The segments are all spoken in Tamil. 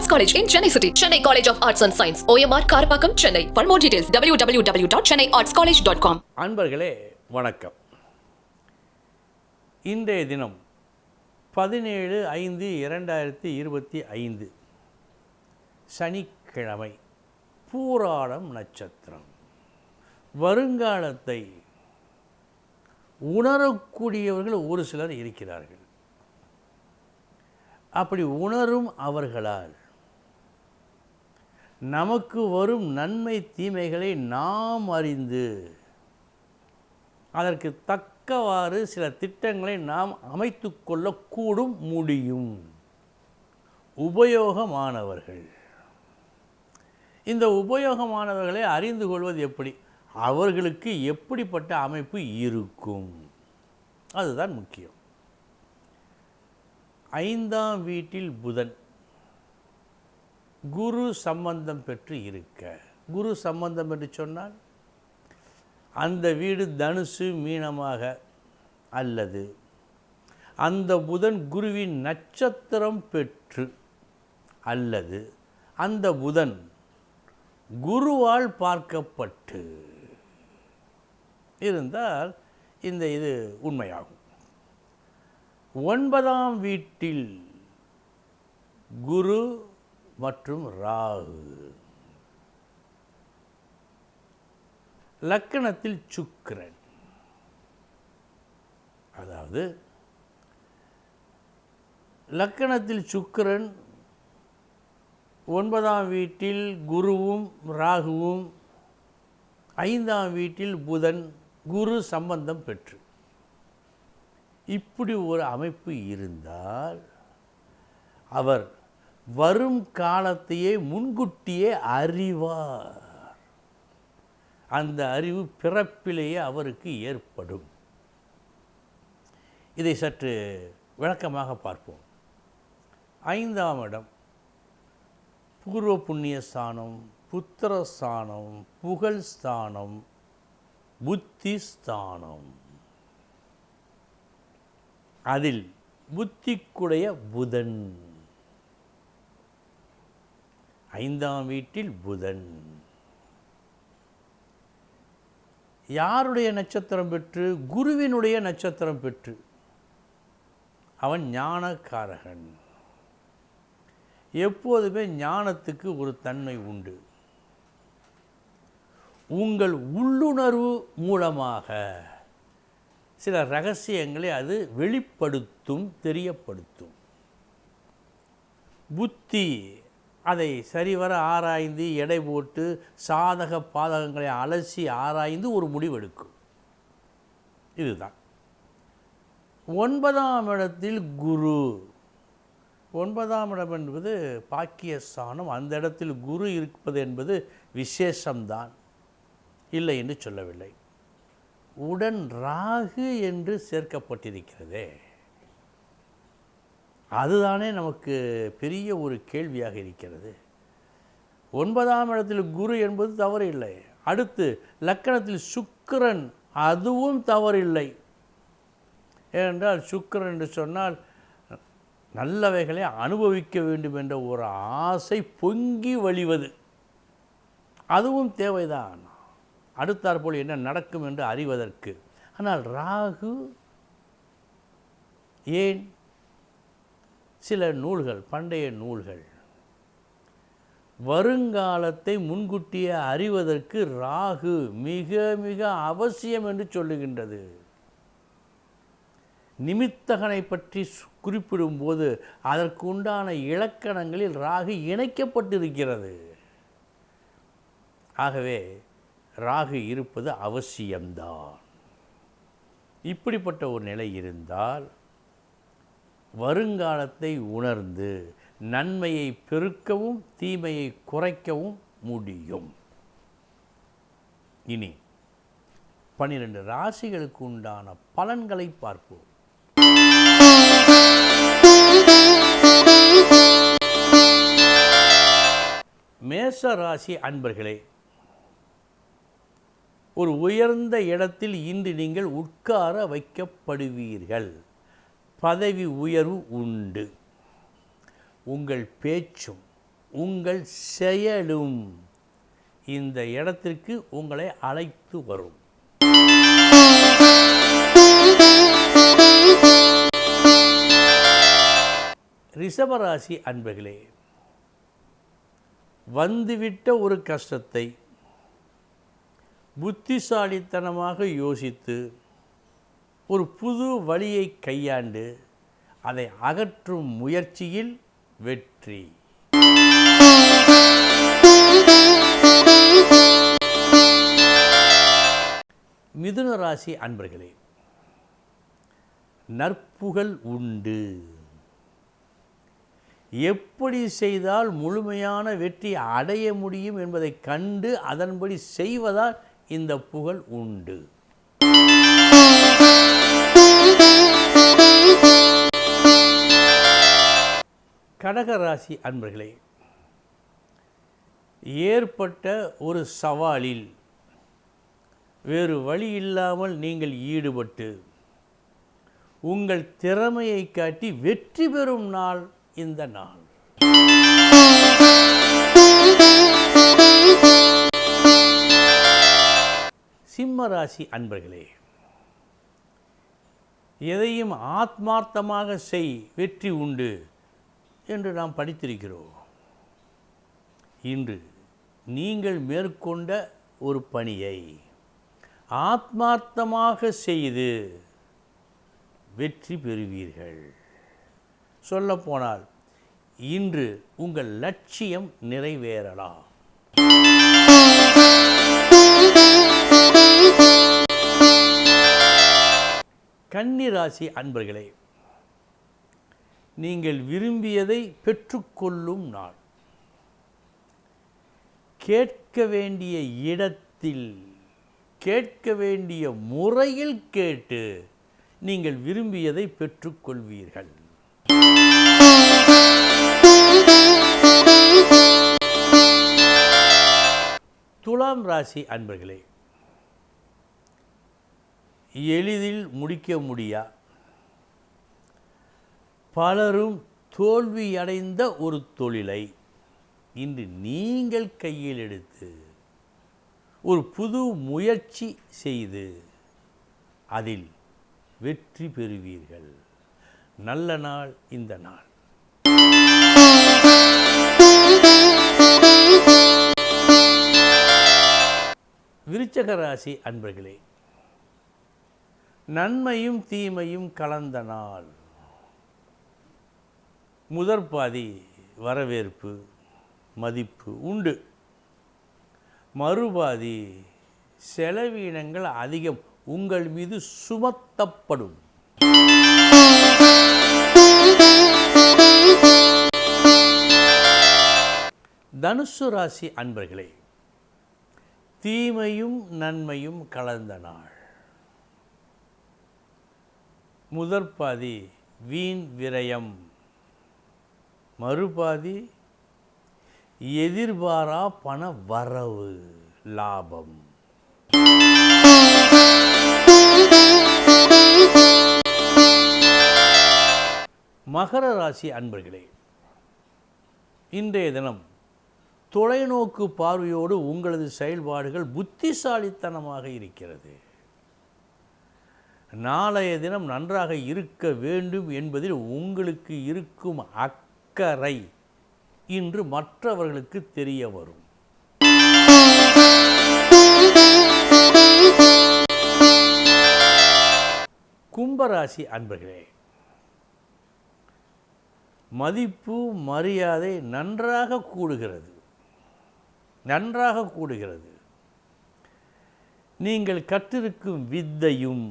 Arts college in Chennai city Chennai college of arts and science OMR Karapakkam Chennai for more details W W W dot Chennai arts college dot com அன்பர்களே வணக்கம் இன்றைய தினம் பதினேழு ஐந்து இரண்டாயிரத்தி இருபத்தி ஐந்து சனிக்கிழமை பூராடம் நட்சத்திரம் வருங்காலத்தை உணரக்கூடியவர்கள் ஒரு சிலர் இருக்கிறார்கள் அப்படி உணரும் அவர்களால் நமக்கு வரும் நன்மை தீமைகளை நாம் அறிந்து அதற்கு தக்கவாறு சில திட்டங்களை நாம் அமைத்து கொள்ளக்கூடும் முடியும். உபயோகமானவர்கள். இந்த உபயோகமானவர்களை அறிந்து கொள்வது எப்படி? அவர்களுக்கு எப்படிப்பட்ட அமைப்பு இருக்கும்? அதுதான் முக்கியம். ஐந்தாம் வீட்டில் புதன். குரு சம்பந்தம் பெற்று இருக்க. குரு சம்பந்தம் என்று சொன்னால் அந்த வீடு தனுசு மீனமாக அல்லது அந்த புதன் குருவின் நட்சத்திரம் பெற்று அல்லது அந்த புதன் குருவால் பார்க்கப்பட்டு இருந்தால் இந்த இது உண்மையாகும். ஒன்பதாம் வீட்டில் குரு மற்றும் ராகு. லக்கணத்தில் சுக்கிரன். அதாவது லக்கணத்தில் சுக்கிரன் ஒன்பதாம் வீட்டில் குருவும் ராகுவும் ஐந்தாம் வீட்டில் புதன் குரு சம்பந்தம் பெற்று. இப்படி ஒரு அமைப்பு இருந்தால் அவர் வரும் காலத்தையே முன்கூட்டியே அறிவார். அந்த அறிவு பிறப்பிலேயே அவருக்கு ஏற்படும். இதை சற்று விளக்கமாக பார்ப்போம். ஐந்தாம் இடம். பூர்வ புண்ணிய ஸ்தானம் புத்திர ஸ்தானம் புகழ் ஸ்தானம் புத்தி ஸ்தானம். அதில் புத்திக்குடைய புதன். ஐந்தாம் வீட்டில் புதன். யாருடைய நட்சத்திரம் பெற்று? குருவினுடைய நட்சத்திரம் பெற்று. அவன் ஞானக்காரகன். எப்போதுமே ஞானத்துக்கு ஒரு தன்மை உண்டு. உங்கள் உள்ளுணர்வு மூலமாக சில ரகசியங்களை அது வெளிப்படுத்தும் தெரியப்படுத்தும். புத்தி அதை சரிவர ஆராய்ந்து எடை போட்டு சாதக பாதகங்களை அலசி ஆராய்ந்து ஒரு முடிவெடுக்கும் இதுதான். ஒன்பதாம் இடத்தில் குரு. ஒன்பதாம் இடம் என்பது பாக்கியஸ்தானம். அந்த இடத்தில் குரு இருப்பது என்பது விசேஷம்தான். இல்லை என்று சொல்லவில்லை. உடன் ராகு என்று சேர்க்கப்பட்டிருக்கிறதே. அதுதானே நமக்கு பெரிய ஒரு கேள்வியாக இருக்கிறது. ஒன்பதாம் இடத்தில் குரு என்பது தவறு இல்லை அடுத்து லக்கணத்தில் சுக்கரன் அதுவும் தவறில்லை. ஏனென்றால் சுக்கரன் என்று சொன்னால் நல்லவைகளை அனுபவிக்க வேண்டும் என்ற ஒரு ஆசை பொங்கி வழிவது. அதுவும் தேவைதான். அடுத்தாற்போல் என்ன நடக்கும் என்று அறிவதற்கு. ஆனால் ராகு ஏன்? சில நூல்கள் பண்டைய நூல்கள். வருங்காலத்தை முன்கூட்டியே அறிவதற்கு ராகு மிக மிக அவசியம் என்று சொல்லுகின்றது. நிமித்தகனை பற்றி குறிப்பிடும்போது அதற்கு உண்டான இலக்கணங்களில் ராகு இணைக்கப்பட்டிருக்கிறது. ஆகவே ராகு இருப்பது அவசியம்தான். இப்படிப்பட்ட ஒரு நிலை இருந்தால் வருங்காலத்தை உணர்ந்து நன்மையை பெருக்கவும் தீமையை குறைக்கவும் முடியும். இனி பன்னிரண்டு ராசிகளுக்கு உண்டான பலன்களை பார்ப்போம். மேச ராசி அன்பர்களே ஒரு உயர்ந்த இடத்தில் இன்று நீங்கள் உட்கார வைக்கப்படுவீர்கள். பதவி உயர்வு உண்டு. உங்கள் பேச்சும் உங்கள் செயலும் இந்த இடத்திற்கு உங்களை அழைத்து வரும். ரிஷபராசி அன்பர்களே வந்துவிட்ட ஒரு கஷ்டத்தை புத்திசாலித்தனமாக யோசித்து ஒரு புது வழியை கையாண்டு அதை அகற்றும் முயற்சியில் வெற்றி. மிதுன ராசி அன்பர்களே நற்புகழ் உண்டு. எப்படி செய்தால் முழுமையான வெற்றி அடைய முடியும் என்பதை கண்டு அதன்படி செய்வதால் இந்த புகழ் உண்டு. கடகராசி அன்பர்களே ஏற்பட்ட ஒரு சவாலில் வேறு வழி இல்லாமல் நீங்கள் ஈடுபட்டு உங்கள் திறமையை காட்டி வெற்றி பெறும் நாள் இந்த நாள். சிம்மராசி அன்பர்களே எதையும் ஆத்மார்த்தமாக செய் வெற்றி உண்டு. என்று நாம் படித்திருக்கிறோம். இன்று நீங்கள் மேற்கொண்ட ஒரு பணியை ஆத்மார்த்தமாக செய்து வெற்றி பெறுவீர்கள். சொல்லப்போனால் இன்று உங்கள் லட்சியம் நிறைவேறலாம். கன்னிராசி அன்பர்களே நீங்கள் விரும்பியதை பெற்றுக்கொள்ளும் நாள். கேட்க வேண்டிய இடத்தில் கேட்க வேண்டிய முறையில் கேட்டு நீங்கள் விரும்பியதை பெற்றுக்கொள்வீர்கள். துலாம் ராசி அன்பர்களே எளிதில் முடிக்க முடியா? பலரும் தோல்வியடைந்த ஒரு தொழிலை இன்று நீங்கள் கையில் எடுத்து ஒரு புது முயற்சி செய்து அதில் வெற்றி பெறுவீர்கள். நல்ல நாள் இந்த நாள். விருச்சக ராசி அன்பர்களே நன்மையும் தீமையும் கலந்த நாள். முதற் பாதி வரவேற்பு மதிப்பு உண்டு. மறுபாதி செலவீனங்கள் அதிகம் உங்கள் மீது சுமத்தப்படும். தனுசு ராசி அன்பர்களே தீமையும் நன்மையும் கலந்த நாள். முதற்பாதி வீண் விரயம். மறுபாதி எதிர்பாரா பண வரவு லாபம். மகர ராசி அன்பர்களே இன்றைய தினம் தொலைநோக்கு பார்வையோடு உங்களது செயல்பாடுகள் புத்திசாலித்தனமாக இருக்கிறது. நாளைய தினம் நன்றாக இருக்க வேண்டும் என்பதில் உங்களுக்கு இருக்கும் அக்கறை இன்று மற்றவர்களுக்கு தெரிய வரும். கும்பராசி அன்பர்களே மதிப்பு மரியாதை நன்றாக கூடுகிறது. நன்றாக கூடுகிறது. நீங்கள் கற்றிருக்கும் வித்தையும்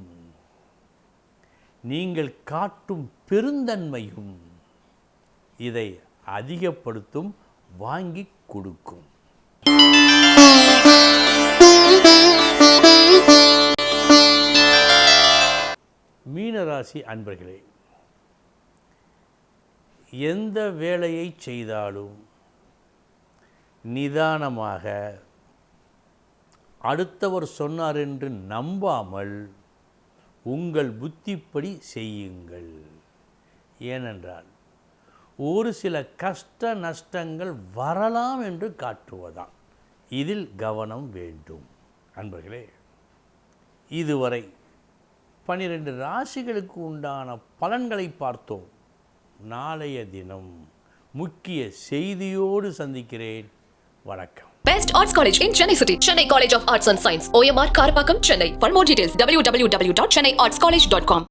நீங்கள் காட்டும் பெருந்தன்மையும் இதை அதிகப்படுத்தும் வாங்கி கொடுக்கும். மீனராசி அன்பர்களே எந்த வேலையை செய்தாலும் நிதானமாக அடுத்தவர் சொன்னார் என்று நம்பாமல் உங்கள் புத்திப்படி செய்யுங்கள். ஏனென்றால் ஒரு சில கஷ்ட நஷ்டங்கள் வரலாம் என்று காட்டுவதான் இதில் கவனம் வேண்டும் அன்பர்களே இதுவரை பனிரெண்டு ராசிகளுக்கு உண்டான பலன்களை பார்த்தோம் நாளைய தினம் முக்கிய செய்தியோடு சந்திக்கிறேன் வணக்கம் best arts college in Chennai city Chennai college of arts and science OMR Karapakkam Chennai for more details W W W dot Chennai arts college dot com